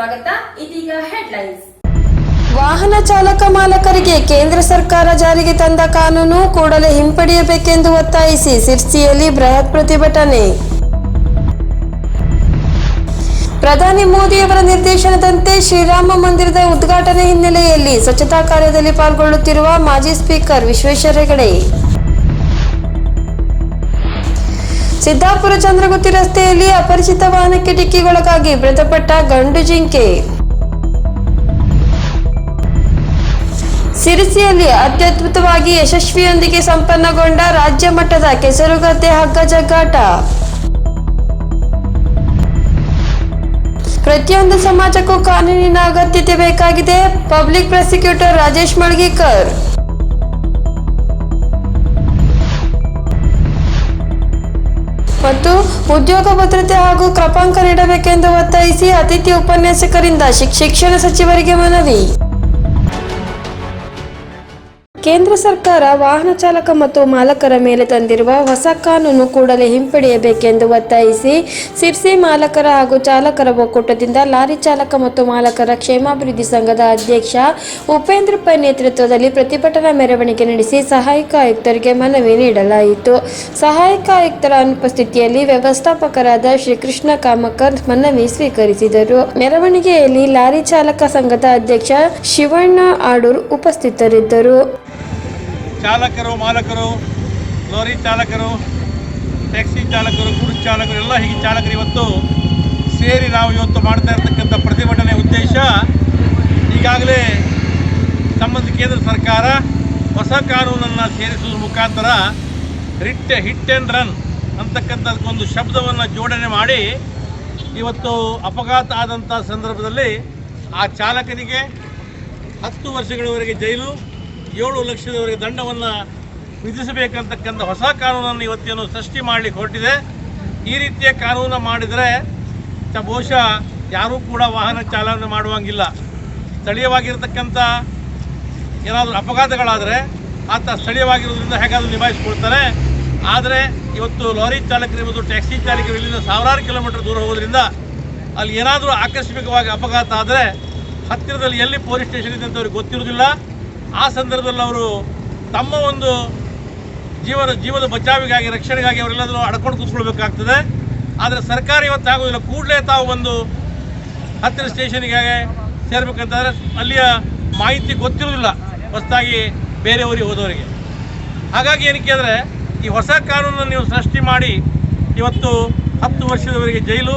ಸ್ವಾಗತ. ಇದೀಗ ಹೆಡ್ಲೈನ್ಸ್ ವಾಹನ ಚಾಲಕ ಮಾಲಕರಿಗೆ ಕೇಂದ್ರ ಸರ್ಕಾರ ಜಾರಿಗೆ ತಂದ ಕಾನೂನು ಕೂಡಲೇ ಹಿಂಪಡೆಯಬೇಕೆಂದು ಒತ್ತಾಯಿಸಿ ಸಿರ್ಸಿಯಲ್ಲಿ ಬೃಹತ್ ಪ್ರತಿಭಟನೆ. ಪ್ರಧಾನಿ ಮೋದಿಯವರ ನಿರ್ದೇಶನದಂತೆ ಶ್ರೀರಾಮ ಮಂದಿರದ ಉದ್ಘಾಟನೆ ಹಿನ್ನೆಲೆಯಲ್ಲಿ ಸ್ವಚ್ಛತಾ ಕಾರ್ಯದಲ್ಲಿ ಪಾಲ್ಗೊಳ್ಳುತ್ತಿರುವ ಮಾಜಿ ಸ್ಪೀಕರ್ ವಿಶ್ವೇಶ್ವರ ಹೆಗಡೆ. ಸಿದ್ದಾಪುರ ಚಂದ್ರಗುತ್ತಿ ರಸ್ತೆಯಲ್ಲಿ ಅಪರಿಚಿತ ವಾಹನಕ್ಕೆ ಡಿಕ್ಕಿಗೊಳಗಾಗಿ ಮೃತಪಟ್ಟ ಗಂಡು ಜಿಂಕೆ. ಸಿರಿಸಿಯಲ್ಲಿ ಅತ್ಯದ್ಭುತವಾಗಿ ಯಶಸ್ವಿಯೊಂದಿಗೆ ಸಂಪನ್ನಗೊಂಡ ರಾಜ್ಯ ಮಟ್ಟದ ಕೆಸರುಗದ್ದೆ ಹಗ್ಗ ಜಗ್ಗಾಟ. ಪ್ರತಿಯೊಂದು ಸಮಾಜಕ್ಕೂ ಕಾನೂನಿನ ಅಗತ್ಯತೆ ಬೇಕಾಗಿದೆ. Public prosecutor Rajesh Malgikar. ಮತ್ತು ಉದ್ಯೋಗ ಭದ್ರತೆ ಹಾಗೂ ಕ್ರಪಾಂಕ ನೀಡಬೇಕೆಂದು ಒತ್ತಾಯಿಸಿ ಅತಿಥಿ ಉಪನ್ಯಾಸಕರಿಂದ ಶಿಕ್- ಶಿಕ್ಷಣ ಸಚಿವರಿಗೆ ಮನವಿ. ಕೇಂದ್ರ ಸರ್ಕಾರ ವಾಹನ ಚಾಲಕ ಮತ್ತು ಮಾಲಕರ ಮೇಲೆ ತಂದಿರುವ ಹೊಸ ಕಾನೂನು ಕೂಡಲೇ ಹಿಂಪಡೆಯಬೇಕೆಂದು ಒತ್ತಾಯಿಸಿ ಸಿರ್ಸಿ ಮಾಲಕರ ಹಾಗೂ ಚಾಲಕರ ಒಕ್ಕೂಟದಿಂದ ಲಾರಿ ಚಾಲಕ ಮತ್ತು ಮಾಲಕರ ಕ್ಷೇಮಾಭಿವೃದ್ಧಿ ಸಂಘದ ಅಧ್ಯಕ್ಷ ಉಪೇಂದ್ರ ಪೈ ನೇತೃತ್ವದಲ್ಲಿ ಪ್ರತಿಭಟನಾ ಮೆರವಣಿಗೆ ನಡೆಸಿ ಸಹಾಯಕ ಆಯುಕ್ತರಿಗೆ ಮನವಿ ನೀಡಲಾಯಿತು. ಸಹಾಯಕ ಆಯುಕ್ತರ ಅನುಪಸ್ಥಿತಿಯಲ್ಲಿ ವ್ಯವಸ್ಥಾಪಕರಾದ ಶ್ರೀಕೃಷ್ಣ ಕಾಮಕರ್ ಮನವಿ ಸ್ವೀಕರಿಸಿದರು. ಮೆರವಣಿಗೆಯಲ್ಲಿ ಲಾರಿ ಚಾಲಕ ಸಂಘದ ಅಧ್ಯಕ್ಷ ಶಿವಣ್ಣ ಆಡೂರ್ ಉಪಸ್ಥಿತರಿದ್ದರು. ಚಾಲಕರು, ಮಾಲಕರು, ಲಾರಿ ಚಾಲಕರು, ಟ್ಯಾಕ್ಸಿ ಚಾಲಕರು ಗುಡ್ ಚಾಲಕರು, ಎಲ್ಲ ಹೀಗೆ ಚಾಲಕರು ಇವತ್ತು ಸೇರಿ ನಾವು ಇವತ್ತು ಮಾಡ್ತಾ ಇರ್ತಕ್ಕಂಥ ಪ್ರತಿಭಟನೆ ಉದ್ದೇಶ. ಈಗಾಗಲೇ ಸಂಬಂಧ ಕೇಂದ್ರ ಸರ್ಕಾರ ಹೊಸ ಕಾನೂನನ್ನು ಸೇರಿಸುವ ಮುಖಾಂತರ ರಿಟ್ ಹಿಟ್ ಆ್ಯಂಡ್ ರನ್ ಅಂತಕ್ಕಂಥದ್ದೊಂದು ಶಬ್ದವನ್ನು ಜೋಡಣೆ ಮಾಡಿ ಇವತ್ತು ಅಪಘಾತ ಆದಂಥ ಸಂದರ್ಭದಲ್ಲಿ ಆ ಚಾಲಕನಿಗೆ ಹತ್ತು ವರ್ಷಗಳವರೆಗೆ ಜೈಲು ಏಳು ಲಕ್ಷದವರೆಗೆ ದಂಡವನ್ನು ವಿಧಿಸಬೇಕಂತಕ್ಕಂಥ ಹೊಸ ಕಾನೂನನ್ನು ಇವತ್ತೇನು ಸೃಷ್ಟಿ ಮಾಡಲಿಕ್ಕೆ ಹೊರಟಿದೆ. ಈ ರೀತಿಯ ಕಾನೂನು ಮಾಡಿದರೆ ಬಹುಶಃ ಯಾರೂ ಕೂಡ ವಾಹನ ಚಾಲನೆ ಮಾಡುವಂಗಿಲ್ಲ. ಸ್ಥಳೀಯವಾಗಿರ್ತಕ್ಕಂಥ ಏನಾದರೂ ಅಪಘಾತಗಳಾದರೆ ಆತ ಸ್ಥಳೀಯವಾಗಿರೋದ್ರಿಂದ ಹೇಗಾದರೂ ನಿಭಾಯಿಸ್ಕೊಳ್ತಾರೆ. ಆದರೆ ಇವತ್ತು ಲಾರಿ ಚಾಲಕರಿರ್ಬೋದು ಟ್ಯಾಕ್ಸಿ ಚಾಲಕರು ಇಲ್ಲಿಂದ ಸಾವಿರಾರು ಕಿಲೋಮೀಟರ್ ದೂರ ಹೋಗೋದ್ರಿಂದ ಅಲ್ಲಿ ಏನಾದರೂ ಆಕಸ್ಮಿಕವಾಗಿ ಅಪಘಾತ ಆದರೆ ಹತ್ತಿರದಲ್ಲಿ ಎಲ್ಲಿ ಪೊಲೀಸ್ ಸ್ಟೇಷನ್ ಇದೆ ಅಂತ ಅವ್ರಿಗೆ ಗೊತ್ತಿರೋದಿಲ್ಲ ಆ ಸಂದರ್ಭದಲ್ಲಿ ಅವರು ತಮ್ಮ ಒಂದು ಜೀವನ, ಜೀವದ ಬಚಾವಿಗಾಗಿ, ರಕ್ಷಣೆಗಾಗಿ ಅವರೆಲ್ಲದನ್ನು ಅಡ್ಕೊಂಡು ಕೂತ್ಕೊಳ್ಬೇಕಾಗ್ತದೆ. ಆದರೆ ಸರ್ಕಾರ ಇವತ್ತು ಆಗೋದಿಲ್ಲ. ಕೂಡಲೇ ತಾವು ಒಂದು ಹತ್ತಿರ ಸ್ಟೇಷನ್ಗೆ ಸೇರ್ಬೇಕಂತಂದರೆ ಅಲ್ಲಿಯ ಮಾಹಿತಿ ಗೊತ್ತಿರೋದಿಲ್ಲ ಹೊಸದಾಗಿ ಬೇರೆಯವರಿಗೆ ಹೋದವರಿಗೆ. ಹಾಗಾಗಿ ಏನಕ್ಕೆ ಅಂದರೆ ಈ ಹೊಸ ಕಾನೂನನ್ನು ನೀವು ಸೃಷ್ಟಿ ಮಾಡಿ ಇವತ್ತು ಹತ್ತು ವರ್ಷದವರೆಗೆ ಜೈಲು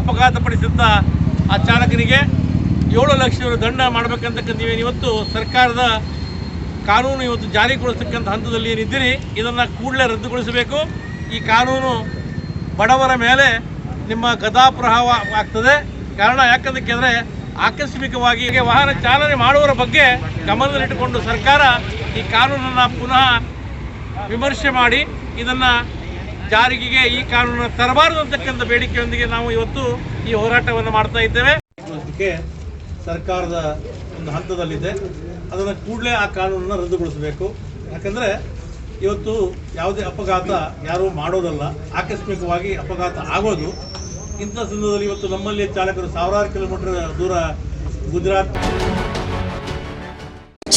ಅಪಘಾತಪಡಿಸಿದ್ದ ಆ ಚಾಲಕನಿಗೆ ಏಳು ಲಕ್ಷ ದಂಡ ಮಾಡಬೇಕಂತಕ್ಕಂಥ ಇವತ್ತು ಸರ್ಕಾರದ ಕಾನೂನು ಇವತ್ತು ಜಾರಿಗೊಳಿಸ್ತಕ್ಕಂಥ ಹಂತದಲ್ಲಿ ಏನಿದ್ದೀರಿ, ಇದನ್ನು ಕೂಡಲೇ ರದ್ದುಗೊಳಿಸಬೇಕು. ಈ ಕಾನೂನು ಬಡವರ ಮೇಲೆ ನಿಮ್ಮ ಗದಾಪ್ರಭಾವ ಆಗ್ತದೆ. ಕಾರಣ ಕೇಳಿದ್ರೆ ಆಕಸ್ಮಿಕವಾಗಿ ವಾಹನ ಚಾಲನೆ ಮಾಡುವರ ಬಗ್ಗೆ ಗಮನದಲ್ಲಿಟ್ಟುಕೊಂಡು ಸರ್ಕಾರ ಈ ಕಾನೂನನ್ನು ಪುನಃ ವಿಮರ್ಶೆ ಮಾಡಿ ಇದನ್ನು ಜಾರಿಗೆ ಈ ಕಾನೂನನ್ನು ತರಬಾರದು ಅಂತಕ್ಕಂಥ ಬೇಡಿಕೆಯೊಂದಿಗೆ ನಾವು ಇವತ್ತು ಈ ಹೋರಾಟವನ್ನು ಮಾಡ್ತಾ ಇದ್ದೇವೆ. ಸರ್ಕಾರದ ಒಂದು ಹಂತದಲ್ಲಿದೆ. ಅದನ್ನು ಕೂಡಲೇ ಆ ಕಾನೂನನ್ನು ರದ್ದುಗೊಳಿಸಬೇಕು. ಯಾಕಂದರೆ ಇವತ್ತು ಯಾವುದೇ ಅಪಘಾತ ಯಾರೂ ಮಾಡೋದಲ್ಲ. ಆಕಸ್ಮಿಕವಾಗಿ ಅಪಘಾತ ಆಗೋದು. ಇಂಥ ಸಂದರ್ಭದಲ್ಲಿ ಇವತ್ತು ನಮ್ಮಲ್ಲಿ ಚಾಲಕರು ಸಾವಿರಾರು ಕಿಲೋಮೀಟರ್ ದೂರ ಗುಜರಾತ್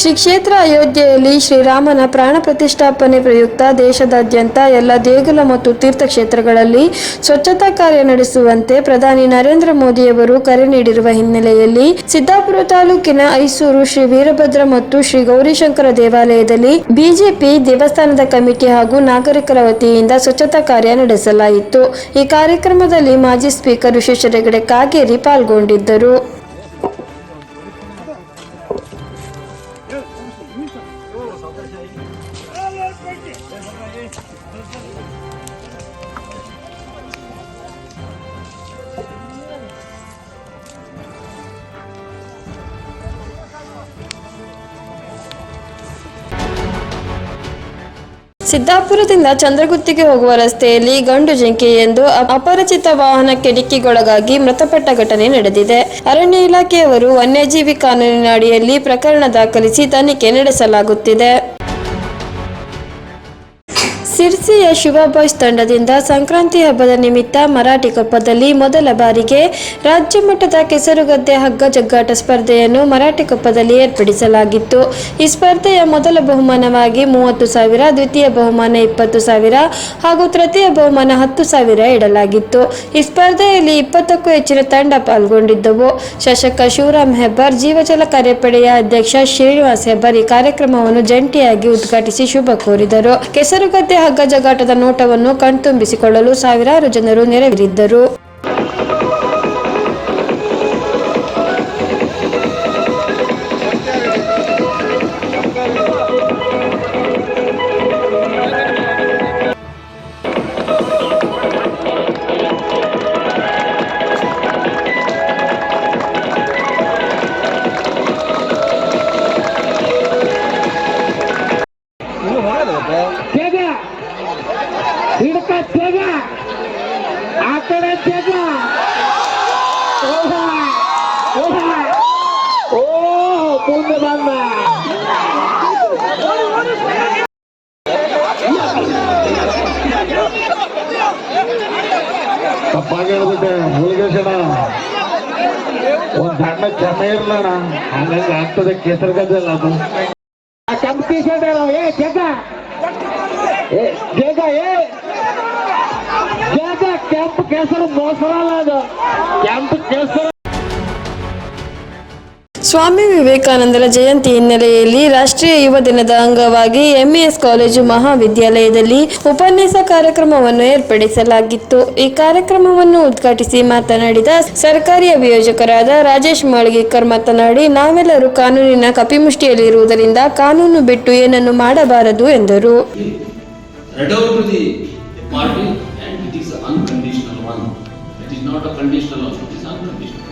ಶ್ರೀ ಕ್ಷೇತ್ರ ಅಯೋಧ್ಯೆಯಲ್ಲಿ ಶ್ರೀರಾಮನ ಪ್ರಾಣ ಪ್ರತಿಷ್ಠಾಪನೆ ಪ್ರಯುಕ್ತ ದೇಶದಾದ್ಯಂತ ಎಲ್ಲ ದೇಗುಲ ಮತ್ತು ತೀರ್ಥಕ್ಷೇತ್ರಗಳಲ್ಲಿ ಸ್ವಚ್ಛತಾ ಕಾರ್ಯ ನಡೆಸುವಂತೆ ಪ್ರಧಾನಿ ನರೇಂದ್ರ ಮೋದಿಯವರು ಕರೆ ನೀಡಿರುವ ಹಿನ್ನೆಲೆಯಲ್ಲಿ ಸಿದ್ದಾಪುರ ತಾಲೂಕಿನ ಐಸೂರು ಶ್ರೀ ವೀರಭದ್ರ ಮತ್ತು ಶ್ರೀ ಗೌರಿಶಂಕರ ದೇವಾಲಯದಲ್ಲಿ ಬಿಜೆಪಿ ದೇವಸ್ಥಾನದ ಕಮಿಟಿ ಹಾಗೂ ನಾಗರಿಕರ ವತಿಯಿಂದ ಸ್ವಚ್ಛತಾ ಕಾರ್ಯ ನಡೆಸಲಾಯಿತು. ಈ ಕಾರ್ಯಕ್ರಮದಲ್ಲಿ ಮಾಜಿ ಸ್ಪೀಕರ್ ವಿಶ್ವೇಶ್ವರ ಹೆಗಡೆ ಕಾಗೇರಿ ಪಾಲ್ಗೊಂಡಿದ್ದರು. ಸಿದ್ದಾಪುರದಿಂದ ಚಂದ್ರಗುತ್ತಿಗೆ ಹೋಗುವ ರಸ್ತೆಯಲ್ಲಿ ಗಂಡು ಜಿಂಕೆ ಎಂದು ಅಪರಿಚಿತ ವಾಹನಕ್ಕೆ ಡಿಕ್ಕಿಗೊಳಗಾಗಿ ಮೃತಪಟ್ಟ ಘಟನೆ ನಡೆದಿದೆ. ಅರಣ್ಯ ಇಲಾಖೆಯವರು ವನ್ಯಜೀವಿ ಕಾನೂನಿನ ಅಡಿಯಲ್ಲಿ ಪ್ರಕರಣ ದಾಖಲಿಸಿ ತನಿಖೆ ನಡೆಸಲಾಗುತ್ತಿದೆ. ಸಿರ್ಸಿಯ ಶಿವ ಬಾಯ್ಸ್ ತಂಡದಿಂದ ಸಂಕ್ರಾಂತಿ ಹಬ್ಬದ ನಿಮಿತ್ತ ಮರಾಠಿ ಕೊಪ್ಪದಲ್ಲಿ ಮೊದಲ ಬಾರಿಗೆ ರಾಜ್ಯ ಮಟ್ಟದ ಕೆಸರುಗದ್ದೆ ಹಗ್ಗ ಜಗ್ಗಾಟ ಸ್ಪರ್ಧೆಯನ್ನು ಮರಾಠಿ ಕೊಪ್ಪದಲ್ಲಿ ಏರ್ಪಡಿಸಲಾಗಿತ್ತು. ಈ ಸ್ಪರ್ಧೆಯ ಮೊದಲ ಬಹುಮಾನವಾಗಿ ಮೂವತ್ತು ಸಾವಿರ, ದ್ವಿತೀಯ ಬಹುಮಾನ ಇಪ್ಪತ್ತು ಸಾವಿರ ಹಾಗೂ ತೃತೀಯ ಬಹುಮಾನ ಹತ್ತು ಸಾವಿರ ಇಡಲಾಗಿತ್ತು. ಈ ಸ್ಪರ್ಧೆಯಲ್ಲಿ ಇಪ್ಪತ್ತಕ್ಕೂ ಹೆಚ್ಚಿನ ತಂಡ ಪಾಲ್ಗೊಂಡಿದ್ದವು. ಶಾಸಕ ಶಿವರಾಮ್ ಹೆಬ್ಬಾರ್, ಜೀವಜಲ ಕಾರ್ಯಪಡೆಯ ಅಧ್ಯಕ್ಷ ಶ್ರೀನಿವಾಸ್ ಹೆಬ್ಬಾರ್ ಈ ಕಾರ್ಯಕ್ರಮವನ್ನು ಜಂಟಿಯಾಗಿ ಉದ್ಘಾಟಿಸಿ ಶುಭ ಕೋರಿದರು. ಕೆಸರುಗದ್ದೆ ಹಗ್ಗ ಜಗಾಟದ ನೋಟವನ್ನು ಕಣ್ತುಂಬಿಸಿಕೊಳ್ಳಲು ಸಾವಿರಾರು ಜನರು ನೆರವೇರಿದ್ದರು ತಪ್ಪಾಗಿ ಹೇಳ್ಬಿಟ್ಟೆ ಮುಳುಗೇಶಣ ಒಂದ್ ಸಣ್ಣ ಕ್ಷಮೆ ಇರ್ಲಣ ಹಂಗಂಗ ಆಗ್ತದೆ ಕೇಸರಿ ಗದ್ದಲ್ಲ ಅದು ಕೆಂಪು ಟಿ ಶರ್ಟ್ ಏ ಜಗ ಏ ಜಗ ಏ ಜಗ ಕೆಂಪು ಕೆಸರು ಮೊಸರಲ್ಲ ಅದು? ಕೆಂಪು ಕೆಸರು ಸ್ವಾಮಿ ವಿವೇಕಾನಂದರ ಜಯಂತಿ ಹಿನ್ನೆಲೆಯಲ್ಲಿ ರಾಷ್ಟ್ರೀಯ ಯುವ ದಿನದ ಅಂಗವಾಗಿ ಎಂಇಎಸ್ ಕಾಲೇಜು ಮಹಾವಿದ್ಯಾಲಯದಲ್ಲಿ ಉಪನ್ಯಾಸ ಕಾರ್ಯಕ್ರಮವನ್ನು ಏರ್ಪಡಿಸಲಾಗಿತ್ತು. ಈ ಕಾರ್ಯಕ್ರಮವನ್ನು ಉದ್ಘಾಟಿಸಿ ಮಾತನಾಡಿದ ಸರ್ಕಾರಿ ಅಭಿಯೋಜಕರಾದ ರಾಜೇಶ್ ಮಾಳ್ಗೇಕರ್ ಮಾತನಾಡಿ ನಾವೆಲ್ಲರೂ ಕಾನೂನಿನ ಕಪಿಮುಷ್ಟಿಯಲ್ಲಿರುವುದರಿಂದ ಕಾನೂನು ಬಿಟ್ಟು ಏನನ್ನು ಮಾಡಬಾರದು ಎಂದರು. Not a conditional one, it is unconditional.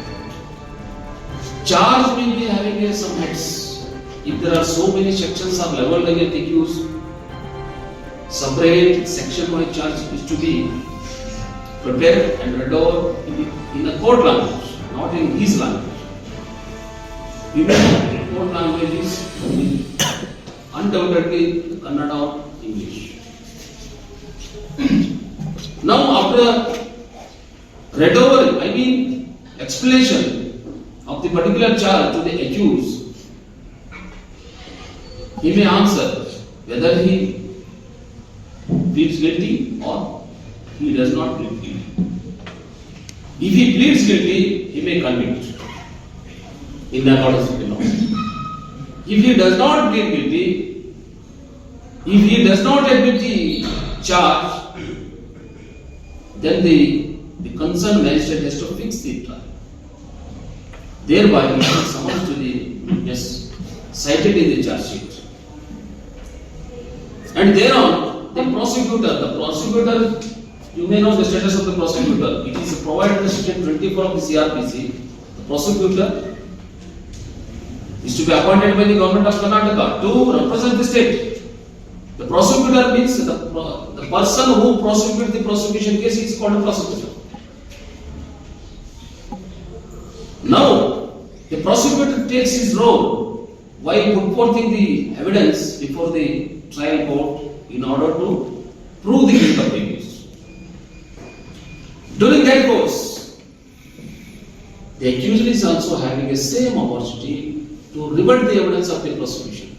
Charge will be having uh, some heads. If there are so many sections are leveled against the accused, separate section by charge is to be prepared and read out in, the, court language, not in his language. Remember, court language is undoubtedly Kannada or English. Now after read over, I mean explanation of the particular charge to the accused, he may answer whether he pleads guilty or he does not plead guilty. If he pleads guilty, he may convict in the accordance with the law. If he does not plead guilty, if he does not admit the charge, then the, the concerned magistrate has to fix the trial. Thereby, he is summoned to the witness cited in the charge sheet. And thereon, the prosecutor, the prosecutor, you may know the status of the prosecutor. It is provided in section twenty-four of the CRPC. The prosecutor is to be appointed by the government of Karnataka to represent the state. The prosecutor means the, the person who prosecutes the prosecution case is called a prosecutor. Now, the prosecutor takes his role while put forthing the evidence before the trial court in order to prove the guilt of the accused. During that course, the accused is also having a same opportunity to rebut the evidence of the prosecution.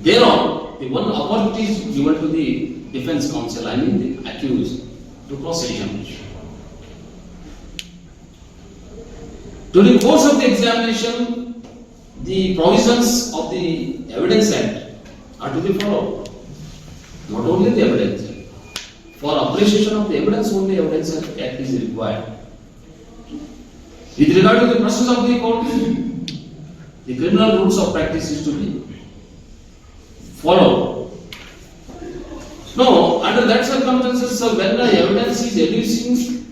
Thereon, the one opportunity is given to the defense counsel, I mean the accused, to cross examination. During course of the examination, the provisions of the Evidence Act are to be followed. Not only the Evidence. For appreciation of the evidence, only Evidence Act is required. With regard to the process of the court, the criminal rules of practice is to be followed. No, under that circumstances, when the evidence is elicited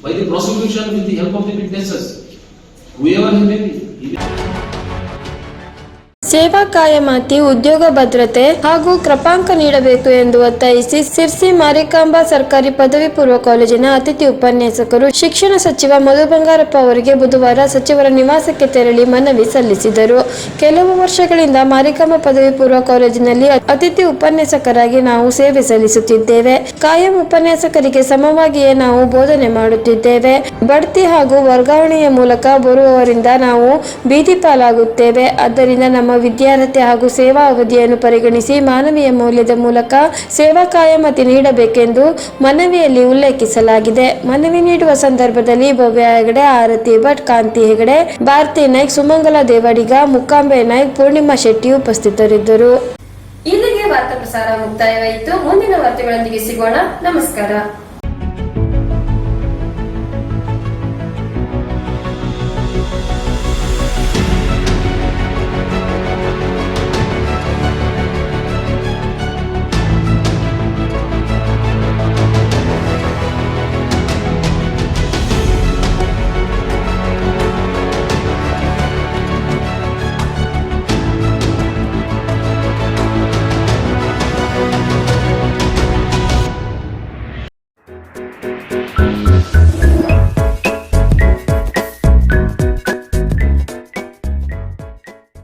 by the prosecution with the help of the witnesses, உயர்வின் ಸೇವಾ ಕಾಯಮಾತಿ, ಉದ್ಯೋಗ ಭದ್ರತೆ ಹಾಗೂ ಕ್ರಪಾಂಕ ನೀಡಬೇಕು ಎಂದು ಒತ್ತಾಯಿಸಿ ಸಿರ್ಸಿ ಮಾರಿಕಾಂಬಾ ಸರ್ಕಾರಿ ಪದವಿ ಪೂರ್ವ ಕಾಲೇಜಿನ ಅತಿಥಿ ಉಪನ್ಯಾಸಕರು, ಶಿಕ್ಷಣ ಸಚಿವ ಮಧು ಬಂಗಾರಪ್ಪ ಅವರಿಗೆ ಬುಧವಾರ ಸಚಿವರ ನಿವಾಸಕ್ಕೆ ತೆರಳಿ ಮನವಿ ಸಲ್ಲಿಸಿದರು. ಕೆಲವು ವರ್ಷಗಳಿಂದ ಮಾರಿಕಾಂಬಾ ಪದವಿ ಪೂರ್ವ ಕಾಲೇಜಿನಲ್ಲಿ ಅತಿಥಿ ಉಪನ್ಯಾಸಕರಾಗಿ ನಾವು ಸೇವೆ ಸಲ್ಲಿಸುತ್ತಿದ್ದೇವೆ. ಕಾಯಂ ಉಪನ್ಯಾಸಕರಿಗೆ ಸಮವಾಗಿಯೇ ನಾವು ಬೋಧನೆ ಮಾಡುತ್ತಿದ್ದೇವೆ. ಬಡ್ತಿ ಹಾಗೂ ವರ್ಗಾವಣೆಯ ಮೂಲಕ ಬರುವವರಿಂದ ನಾವು ಬೀದಿ ಪಾಲಾಗುತ್ತೇವೆ. ಆದ್ದರಿಂದ ನಮ್ಮ ವಿದ್ಯಾರ್ಹತೆ ಹಾಗೂ ಸೇವಾ ಅವಧಿಯನ್ನು ಪರಿಗಣಿಸಿ ಮಾನವೀಯ ಮೌಲ್ಯದ ಮೂಲಕ ಸೇವಾ ಕಾಯಮತಿ ನೀಡಬೇಕೆಂದು ಮನವಿಯಲ್ಲಿ ಉಲ್ಲೇಖಿಸಲಾಗಿದೆ. ಮನವಿ ನೀಡುವ ಸಂದರ್ಭದಲ್ಲಿ ಭವ್ಯ ಹೆಗಡೆ, ಆರತಿ ಭಟ್, ಕಾಂತಿ ಹೆಗಡೆ, ಭಾರತಿ ನಾಯ್ಕ್, ಸುಮಂಗಲ ದೇವಡಿಗ ಮುಕ್ಕಾಂಬೆ ನಾಯ್ಕ್, ಪೂರ್ಣಿಮಾ ಶೆಟ್ಟಿ ಉಪಸ್ಥಿತರಿದ್ದರು. ಇಲ್ಲಿಗೆ ವಾರ್ತಾ ಪ್ರಸಾರ ಮುಕ್ತಾಯವಾಯಿತು. ಮುಂದಿನ ವಾರ್ತೆಗಳೊಂದಿಗೆ ಸಿಗೋಣ. ನಮಸ್ಕಾರ.